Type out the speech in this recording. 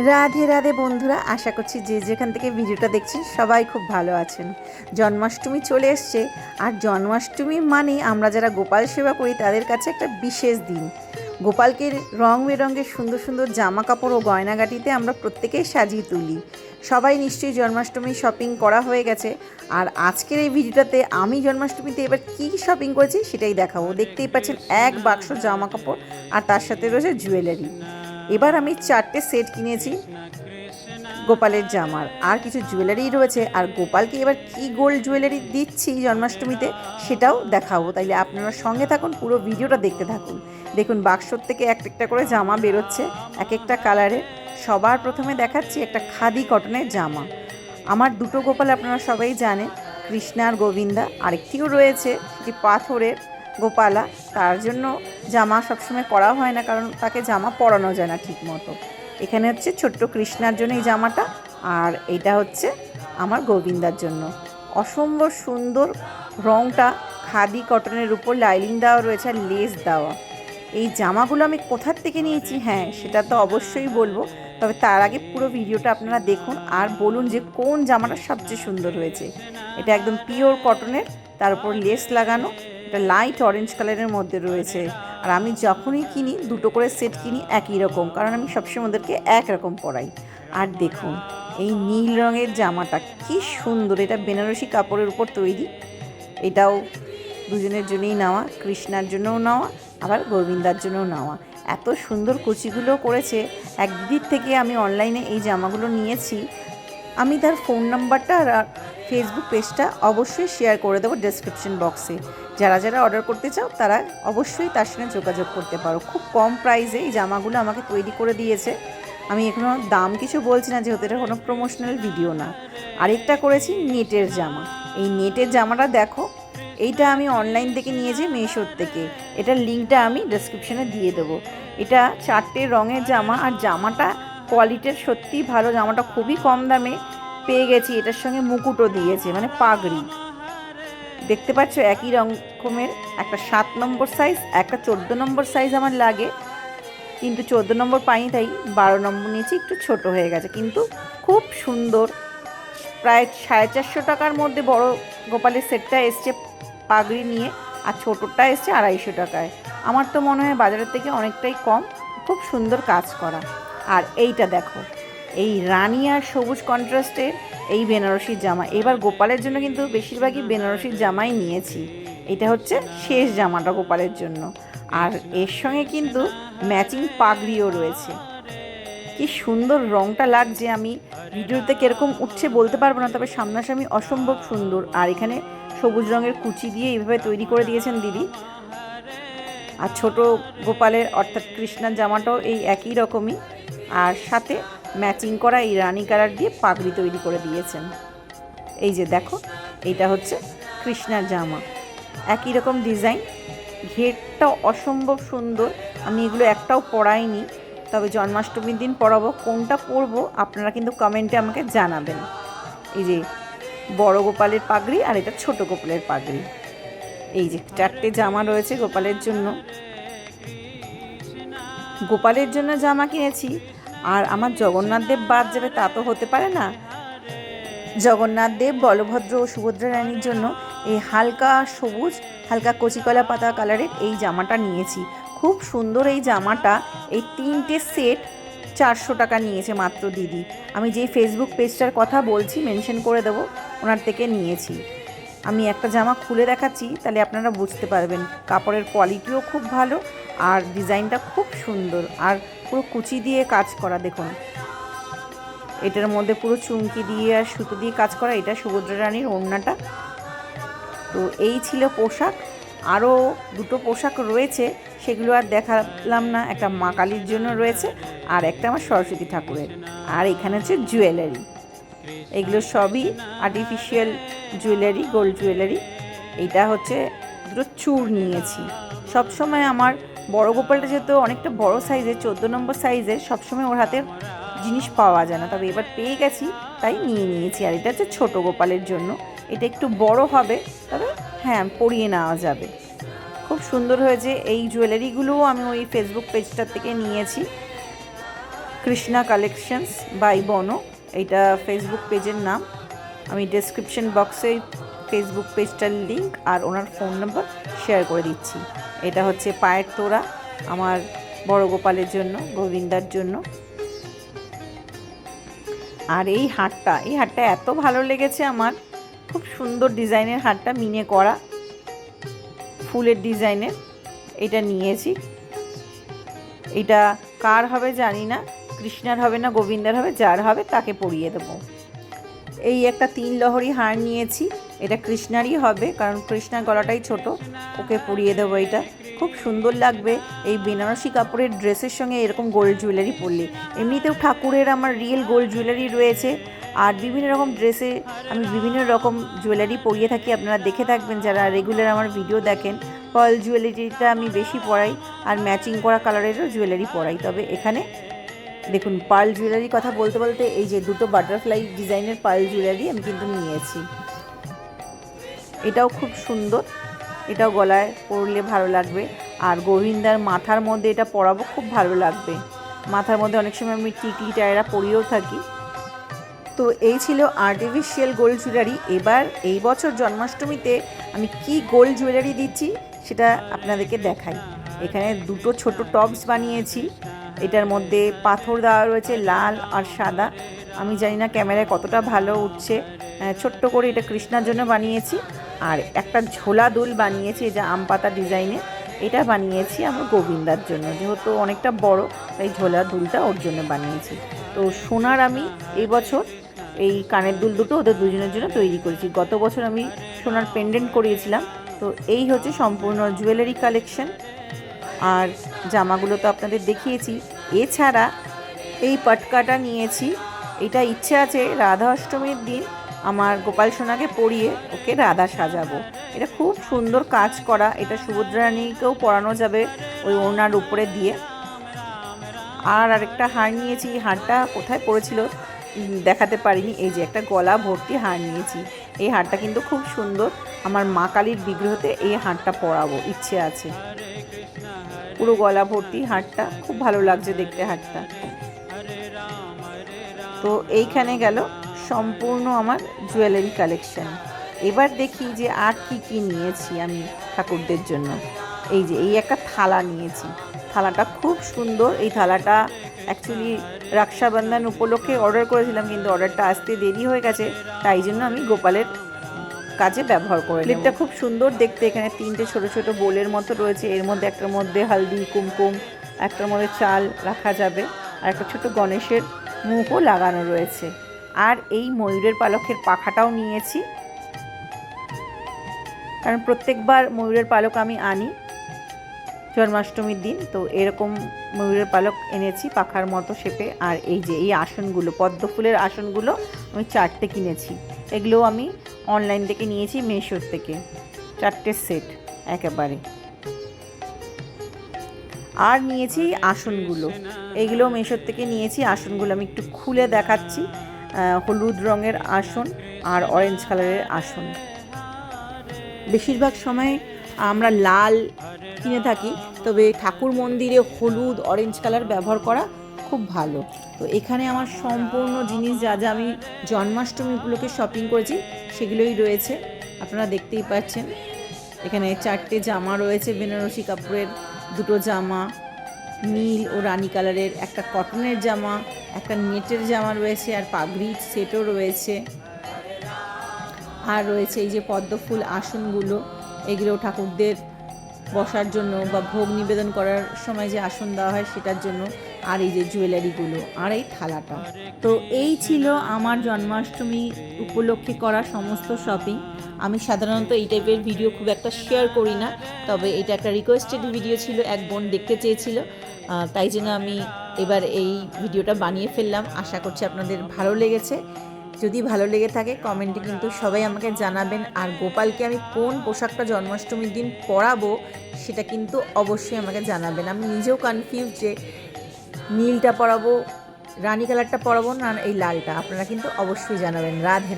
রাধে রাধে বন্ধুরা, আশা করছি যে যেখান থেকে ভিডিওটা দেখছেন সবাই খুব ভালো আছেন। জন্মাষ্টমী চলে এসছে, আর জন্মাষ্টমী মানে আমরা যারা গোপাল সেবা করি তাদের কাছে একটা বিশেষ দিন। গোপালকে রং বেরঙের সুন্দর সুন্দর জামা কাপড় ও গয়নাগাটিতে আমরা প্রত্যেকেই সাজিয়ে তুলি। সবাই নিশ্চয়ই জন্মাষ্টমী শপিং করা হয়ে গেছে, আর আজকের এই ভিডিওটাতে আমি জন্মাষ্টমীতে এবার কী শপিং করেছি সেটাই দেখাবো। দেখতেই পাচ্ছেন এক বাক্স জামা কাপড় আর তার সাথে রয়েছে জুয়েলারি এবার আমি চারটে সেট কিনেছি। গোপালের জামার। আর কিছু জুয়েলারি রয়েছে। আর গোপালকে এবার কি গোল্ড জুয়েলারি দিচ্ছি জন্মাষ্টমীতে সেটাও দেখাবো। তাইলে আপনারা সঙ্গে থাকুন, পুরো ভিডিওটা দেখতে থাকুন। দেখুন বাক্সর থেকে এক একটা করে জামা বেরোচ্ছে এক একটা কালারে। সবার প্রথমে দেখাচ্ছি একটা খাদি কটনের জামা। আমার দুটো গোপাল আপনারা সবাই জানেন, কৃষ্ণা আর গোবিন্দা। আরেকটিও রয়েছে, সেটি পাথরের। গোপালা, তার জন্য জামা সবসময় করা হয় না, কারণ তাকে জামা পরানো যায় না ঠিক মতো এখানে হচ্ছে ছোট্ট কৃষ্ণার জন্য এই জামাটা, আর এটা হচ্ছে আমার গোবিন্দার জন্য। অসম্ভব সুন্দর রংটা খাদি কটনের উপর লাইলিং দেওয়া রয়েছে আর লেস দেওয়া। এই জামাগুলো আমি কোথার থেকে নিয়েছি? হ্যাঁ সেটা তো অবশ্যই বলব। তবে তার আগে পুরো ভিডিওটা আপনারা দেখুন আর বলুন যে কোন জামাটা সবচেয়ে সুন্দর হয়েছে। এটা একদম পিওর কটনের তার উপর লেস লাগানো এটা লাইট অরেঞ্জ কালারের মধ্যে রয়েছে। আর আমি যখনই কিনি, দুটো করে সেট কিনি একই রকম, কারণ আমি সবসময় ওদেরকে একরকম পরাই। আর দেখুন, এই নীল রঙের জামাটা কি সুন্দর, এটা বেনারসি কাপড়ের উপর তৈরি। এটাও দুজনের জন্যই নেওয়া, কৃষ্ণার জন্যও নেওয়া, আবার গোবিন্দার জন্যও নেওয়া। এত সুন্দর কুচিগুলো করেছে, এক থেকে আমি অনলাইনে এই জামাগুলো নিয়েছি। আমি তার ফোন নাম্বারটা আর ফেসবুক পেজটা অবশ্যই শেয়ার করে দেবো ডেসক্রিপশন বক্সে যারা যারা অর্ডার করতে চাও, তারা অবশ্যই তার সঙ্গে যোগাযোগ করতে পারো। খুব কম প্রাইসে এই জামাগুলো আমাকে তৈরি করে দিয়েছে। আমি এখনও দাম কিছু বলছি না, যেহেতু এটা কোনো প্রমোশনাল ভিডিও না। আরেকটা করেছি নেটের জামা। এই নেটের জামাটা দেখো, এইটা আমি অনলাইন থেকে নিয়েছি মেশোর থেকে। এটার লিঙ্কটা আমি ডেসক্রিপশনে দিয়ে দেবো। এটা চারটে রঙের জামা, আর জামাটা কোয়ালিটির সত্যিই ভালো। জামাটা খুবই কম দামে পেয়ে গেছি, এটার সঙ্গে মুকুটও দিয়েছে মানে পাগড়ি। দেখতে পাচ্ছ একই রকমের, একটা সাত নম্বর সাইজ একটা চোদ্দ নম্বর সাইজ আমার লাগে। কিন্তু চোদ্দ নম্বর পাইনি, তাই বারো নম্বর নিয়েছি, একটু ছোট হয়ে গেছে। কিন্তু খুব সুন্দর, প্রায় সাড়ে চারশো টাকার মধ্যে বড় গোপালের সেটটা এসছে পাগড়ি নিয়ে, আর ছোটোটা এসছে আড়াইশো টাকায়। আমার তো মনে হয় বাজারের থেকে অনেকটাই কম, খুব সুন্দর কাজ করা। আর এইটা দেখো এই রানী আর সবুজ কন্ট্রাস্টের এই বেনারসির জামা। এবার গোপালের জন্য কিন্তু বেশিরভাগই বেনারসির জামাই নিয়েছি। এটা হচ্ছে শেষ জামাটা গোপালের জন্য। আর এর সঙ্গে কিন্তু ম্যাচিং পাগড়িও রয়েছে। কি সুন্দর রংটা লাগছে আমি। ভিডিওতে কীরকম উঠছে বলতে পারব না, তবে সামনাসামনি অসম্ভব সুন্দর। আর এখানে সবুজ রঙের কুচি দিয়ে এইভাবে তৈরি করে দিয়েছেন দিদি। আর ছোট গোপালের অর্থাৎ কৃষ্ণার জামাটাও এই একই রকমই। আর সাথে ম্যাচিং করা এই রানি কালার দিয়ে পাগড়ি তৈরি করে দিয়েছেন। এই যে দেখো, এইটা হচ্ছে কৃষ্ণার জামা। একই রকম ডিজাইন ঘেরটাও অসম্ভব সুন্দর। আমি এগুলো একটাও পরাইনি, তবে জন্মাষ্টমীর দিন পরাবো। কোনটা পরবো আপনারা কিন্তু কমেন্টে আমাকে জানাবেন। এই যে বড় গোপালের পাগড়ি আর এটা ছোট গোপালের পাগড়ি। এই যে চারটে জামা রয়েছে গোপালের জন্য। গোপালের জন্য জামা কিনেছি আর আমার জগন্নাথ দেব বাদ যাবে তা তো হতে পারে না। জগন্নাথ দেব, বলভদ্র ও সুভদ্রা রানীর জন্য এই হালকা সবুজ, হালকা কচিকলা পাতা কালারের এই জামাটা নিয়েছি। খুব সুন্দর এই জামাটা, এই তিনটে সেট চারশো টাকা নিয়েছে মাত্র দিদি। আমি যেই ফেসবুক পেজটার কথা বলছি মেনশন করে দেবো, ওনার থেকে নিয়েছি। আমি একটা জামা খুলে দেখাচ্ছি, তাহলে আপনারা বুঝতে পারবেন। কাপড়ের কোয়ালিটিও খুব ভালো আর ডিজাইনটা খুব সুন্দর আর পুরো কুচি দিয়ে কাজ করা, দেখুন। এটার মধ্যে পুরো চুমকি দিয়ে আর সুতো দিয়ে কাজ করা, এটা সুভদ্রা রানীর ওড়নাটা। তো এই ছিল পোশাক। আরও দুটো পোশাক রয়েছে, সেগুলো আর দেখালাম না। একটা মা কালীর জন্য রয়েছে আর একটা আমার সরস্বতী ঠাকুরের। আর এখানে হচ্ছে জুয়েলারি। এগুলো সবই আর্টিফিশিয়াল জুয়েলারি গোল্ড জুয়েলারি এটা হচ্ছে দুটো চূড় নিয়েছি। সবসময় আমার বড় গোপালটা যেহেতু অনেকটা বড় সাইজের, চোদ্দ নম্বর সাইজের, সবসময় ওর হাতের জিনিস পাওয়া যায় না। তবে এবার পেয়ে গেছি, তাই নিয়ে নিয়েছি। আর এটা হচ্ছে ছোটো গোপালের জন্য। এটা একটু বড় হবে, তবে হ্যাঁ পরিয়ে নেওয়া যাবে। খুব সুন্দর হয়েছে। এই জুয়েলারিগুলোও আমি ওই ফেসবুক পেজটার থেকে নিয়েছি। কৃষ্ণা কালেকশনস বাই বনো এইটা ফেসবুক পেজের নাম। আমি ডেসক্রিপশন বক্সে ফেসবুক পেজটার লিঙ্ক আর ওনার ফোন নাম্বার শেয়ার করে দিচ্ছি। এটা হচ্ছে পায়ের তোড়া, আমার বড় গোপালের জন্য, গোবিন্দার জন্য। আর এই হাটটা এই হাটটা এত ভালো লেগেছে আমার। খুব সুন্দর ডিজাইনের হাটটা মিনে করা ফুলের ডিজাইনের। এটা নিয়েছি। এটা কার হবে জানি না, কৃষ্ণার হবে না গোবিন্দার হবে, যার হবে তাকে পরিয়ে দেবো। এই একটা তিন লহরি হার নিয়েছি। এটা কৃষ্ণারই হবে, কারণ কৃষ্ণার গলাটাই ছোট। ওকে পরিয়ে দেবো এটা। খুব সুন্দর লাগবে এই বেনারসি কাপড়ের ড্রেসের সঙ্গে এরকম গোল্ড জুয়েলারি পরলে। এমনিতেও ঠাকুরের আমার রিয়েল গোল্ড জুয়েলারি রয়েছে। আর বিভিন্ন রকম ড্রেসে আমি বিভিন্ন রকম জুয়েলারি পরিয়ে থাকি। আপনারা দেখে থাকবেন যারা রেগুলার আমার ভিডিও দেখেন। পার্ল জুয়েলারিটা আমি বেশি পরাই আর ম্যাচিং করা কালারেরও জুয়েলারি পরাই। তবে এখানে দেখুন পার্ল জুয়েলারি কথা বলতে বলতে এই যে দুটো বাটারফ্লাই ডিজাইনের পার্ল জুয়েলারি আমি কিন্তু নিয়েছি। এটাও খুব সুন্দর। এটাও গলায় পরলে ভালো লাগবে। আর গোবিন্দার মাথার মধ্যে এটা পরাবো খুব ভালো লাগবে। মাথার মধ্যে অনেক সময় আমি টিকলি টায়রা পরিয়েও থাকি। তো এই ছিল আর্টিফিশিয়াল গোল্ড জুয়েলারি এবার এই বছর জন্মাষ্টমীতে আমি কি গোল্ড জুয়েলারি দিচ্ছি সেটা আপনাদেরকে দেখাই। এখানে দুটো ছোট টপস বানিয়েছি। এটার মধ্যে পাথর দেওয়া রয়েছে লাল আর সাদা। আমি জানি না ক্যামেরায় কতটা ভালো উঠছে। ছোট্ট করে এটা কৃষ্ণার জন্য বানিয়েছি। আর একটা ঝোলা দুল বানিয়েছি যা আম পাতা ডিজাইনের এটা বানিয়েছি আমার গোবিন্দার জন্য। যেহেতু অনেকটা বড়, তাই ঝোলা দুলটা ওর জন্য বানিয়েছি। তো সোনার আমি এই বছর এই কানের দুল দুটো ওদের দুজনের জন্য তৈরি করেছি। গত বছর আমি সোনার পেন্ডেন্ট করিয়েছিলাম। তো এই হচ্ছে সম্পূর্ণ জুয়েলারি কালেকশন আর জামাগুলো তো আপনাদের দেখিয়েছি। এছাড়া এই পটকাটা নিয়েছি। এটা ইচ্ছে আছে রাধা অষ্টমীর দিন আমার গোপাল সোনাকে পরিয়ে ওকে রাধা সাজাবো। এটা খুব সুন্দর কাজ করা। এটা সুভদ্রাণীকেও পরানো যাবে ওই ওনার উপরে দিয়ে। আর আরেকটা হার নিয়েছি। হারটা কোথায় পড়েছিল দেখাতে পারিনি। এই যে একটা গলা ভর্তি হার নিয়েছি। এই হারটা কিন্তু খুব সুন্দর। আমার মা কালীর বিগ্রহতে এই হারটা পরাবো। ইচ্ছে আছে। পুরো গলা ভর্তি হারটা। খুব ভালো লাগছে দেখতে হারটা। তো এইখানে গেল সম্পূর্ণ আমার জুয়েলারি কালেকশন এবার দেখি যে আর কি কি নিয়েছি আমি ঠাকুরদের জন্য। এই যে, এই একটা থালা নিয়েছি। থালাটা খুব সুন্দর। এই থালাটা অ্যাকচুয়ালি রক্ষাবন্ধন উপলক্ষে অর্ডার করেছিলাম, কিন্তু অর্ডারটা আসতে দেরি হয়ে গেছে। তাই জন্য আমি গোপালের কাজে ব্যবহার করে প্লেটটা খুব সুন্দর দেখতে। এখানে তিনটে ছোট ছোট বোলের মতো রয়েছে। এর মধ্যে একটার মধ্যে হালদি, কুমকুম, একটার মধ্যে চাল রাখা যাবে। আর একটা ছোট গণেশের মুখও লাগানো রয়েছে। আর এই ময়ূরের পালকের পাখাটাও নিয়েছি। কারণ প্রত্যেকবার ময়ূরের পালক আমি আনি জন্মাষ্টমীর দিন, তো এরকম ময়ূরের পালক এনেছি পাখার মতো শেপে। আর এই যে, এই আসনগুলো, পদ্ম ফুলের আসনগুলো আমি চারটে কিনেছি। এগুলো আমি অনলাইন থেকে নিয়েছি, মেশোর থেকে। চারটে সেট একেবারে। আর নিয়েছি আসনগুলো। এগুলো মেশোর থেকে নিয়েছি, আসনগুলো আমি একটু খুলে দেখাচ্ছি। হলুদ রঙের আসন আর অরেঞ্জ কালারের আসন। বেশিরভাগ সময় আমরা লাল কিনে থাকি, তবে ঠাকুর মন্দিরে হলুদ অরেঞ্জ কালার ব্যবহার করা খুব ভালো। তো এখানে আমার সম্পূর্ণ জিনিস যা যা আমি জন্মাষ্টমী উপলক্ষে শপিং করেছি, সেগুলোই রয়েছে। আপনারা দেখতেই পাচ্ছেন, এখানে চারটে জামা রয়েছে, বেনারসি কাপড়ের দুটো জামা নীল ও রানি কালারের একটা কটনের জামা, একটা নেটের জামা রয়েছে আর পাগড়ির সেটও রয়েছে। আর রয়েছে এই যে পদ্ম ফুল আসনগুলো, এগুলো ঠাকুরদের বসার জন্য বা ভোগ নিবেদন করার সময় যে আসন দেওয়া হয় সেটার জন্য আর এই যে জুয়েলারিগুলো আর এই থালাটা। তো এই ছিল আমার জন্মাষ্টমী উপলক্ষে করা সমস্ত শপিং আমি সাধারণত এই টাইপের ভিডিও খুব একটা শেয়ার করি না, তবে এটা একটা রিকোয়েস্টেড ভিডিও ছিল, এক বোন দেখতে চেয়েছিল। তাই জন্য আমি এবার এই ভিডিওটা বানিয়ে ফেললাম। আশা করছি আপনাদের ভালো লেগেছে। যদি ভালো লেগে থাকে কমেন্টে কিন্তু সবাই আমাকে জানাবেন। আর গোপালকে আমি কোন পোশাকটা জন্মাষ্টমীর দিন পরাবো, সেটা কিন্তু অবশ্যই আমাকে জানাবেন। আমি নিজেও কনফিউজ যে নীলটা পরাবো, রানী কালারটা পরাবো না, এই লালটা। আপনারা কিন্তু অবশ্যই জানাবেন। রাধে।